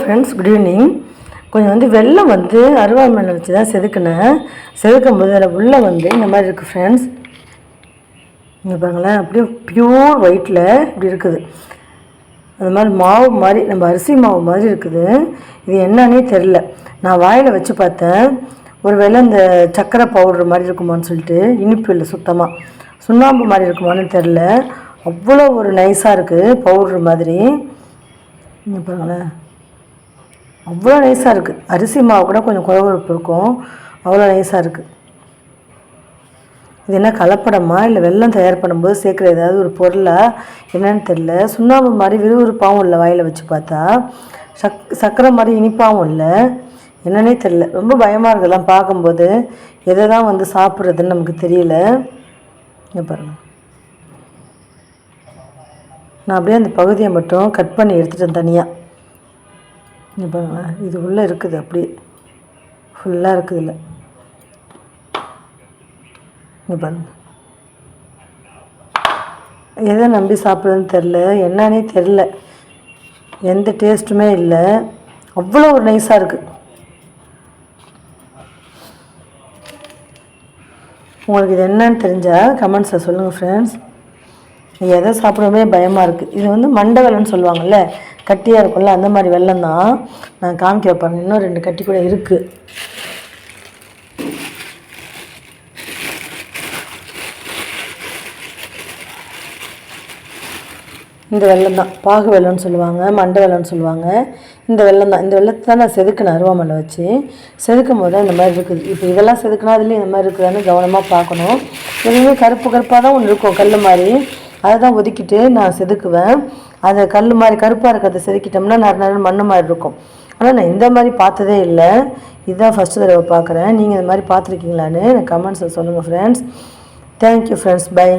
Friends good evening கொஞ்சம் வந்து வெள்ளம் வந்து அருவாமனை வச்சு தான் செதுக்கினேன். செதுக்கும் போது அதில் உள்ளே வந்து இந்த மாதிரி இருக்குது ஃப்ரெண்ட்ஸ் இங்கே பாருங்களேன் அப்படியே பியூர் ஒயிட்டில் இப்படி இருக்குது. அது மாதிரி மாவு மாதிரி நம்ம அரிசி மாவு மாதிரி இருக்குது. இது என்னன்னே தெரில நான் வாயில் வச்சு பார்த்தேன். ஒருவேளை இந்த சக்கரை பவுடர் மாதிரி இருக்குமான்னு சொல்லிட்டு இனிப்பு இல்லை சுத்தமாக சுண்ணாம்பு மாதிரி இருக்குமான்னு தெரில அவ்வளோ ஒரு நைஸாக இருக்குது பவுட்ரு மாதிரி. இங்கே பாருங்களேன். அவ்வளோ நைஸாக இருக்குது அரிசி மாவு கூட கொஞ்சம் குறகுறப்பு இருக்கும். அவ்வளோ நைஸாக இருக்குது இது என்ன கலப்படமா? இல்லை வெல்லம் தயார் பண்ணும்போது சேர்க்குற ஏதாவது ஒரு பொருளாக என்னன்னு தெரில சுண்ணாம்பு மாதிரி விறுவிறுப்பாகவும் இல்லை வாயில் வச்சு பார்த்தா. சக் சக்கரை மாதிரி இனிப்பாகவும் இல்லை. என்னன்னே தெரில ரொம்ப பயமாக இருக்குதெல்லாம் பார்க்கும்போது. எதை தான் வந்து சாப்பிட்றதுன்னு நமக்கு தெரியல. இங்கே பாருங்கள் நான் அப்படியே அந்த பகுதியை மட்டும் கட் பண்ணி எடுத்துட்டேன் தனியாக இங்கே இது உள்ளே இருக்குது அப்படியே. ஃபுல்லாக இருக்குது இல்லை இங்கே எதை நம்பி சாப்பிட்றதுன்னு தெரில. என்னன்னே தெரில. எந்த டேஸ்ட்டுமே இல்லை. அவ்வளோ ஒரு நைஸாக இருக்குது உங்களுக்கு இது என்னன்னு தெரிஞ்சால் கமெண்ட்ஸில் சொல்லுங்கள் ஃப்ரெண்ட்ஸ் எதை சாப்பிடவே பயமாக இருக்குது இது வந்து மண்டை வெள்ளம்னு சொல்லுவாங்கல்ல கட்டியாக இருக்கும்ல அந்த மாதிரி வெள்ளம் தான் நான் காமிக்க பாருங்க இன்னும் ரெண்டு கட்டி கூட இருக்குது இந்த வெள்ளம் தான். பாகு வெள்ளம்னு சொல்லுவாங்க மண்டை வெள்ளம்னு சொல்லுவாங்க. இந்த வெள்ளம் தான். இந்த வெள்ளத்தை தான் நான் செதுக்கினேன் அருவாமலை வச்சு. செதுக்கும் போது தான் இந்த மாதிரி இருக்குது. இப்போ இதெல்லாம் செதுக்கினா அதுலேயும் இந்த மாதிரி இருக்குதான்னு கவனமாக பார்க்கணும். எதுவுமே கருப்பு கருப்பாக தான் ஒன்று இருக்கும் கல் மாதிரி. அதை தான் ஒதுக்கிட்டு நான் செதுக்குவேன். அதை கல் மாதிரி கருப்பாக இருக்கிறத செதுக்கிட்டோம்னா நிறைய நேரம் மண் மாதிரி இருக்கும். ஆனால் நான் இந்த மாதிரி பார்த்ததே இல்லை. இதுதான் ஃபஸ்ட்டு தடவை பார்க்குறேன். நீங்கள் இந்த மாதிரி பார்த்துருக்கீங்களான்னு எனக்கு கமெண்ட்ஸில் சொல்லுங்கள் ஃப்ரெண்ட்ஸ் தேங்க்யூ ஃப்ரெண்ட்ஸ் பை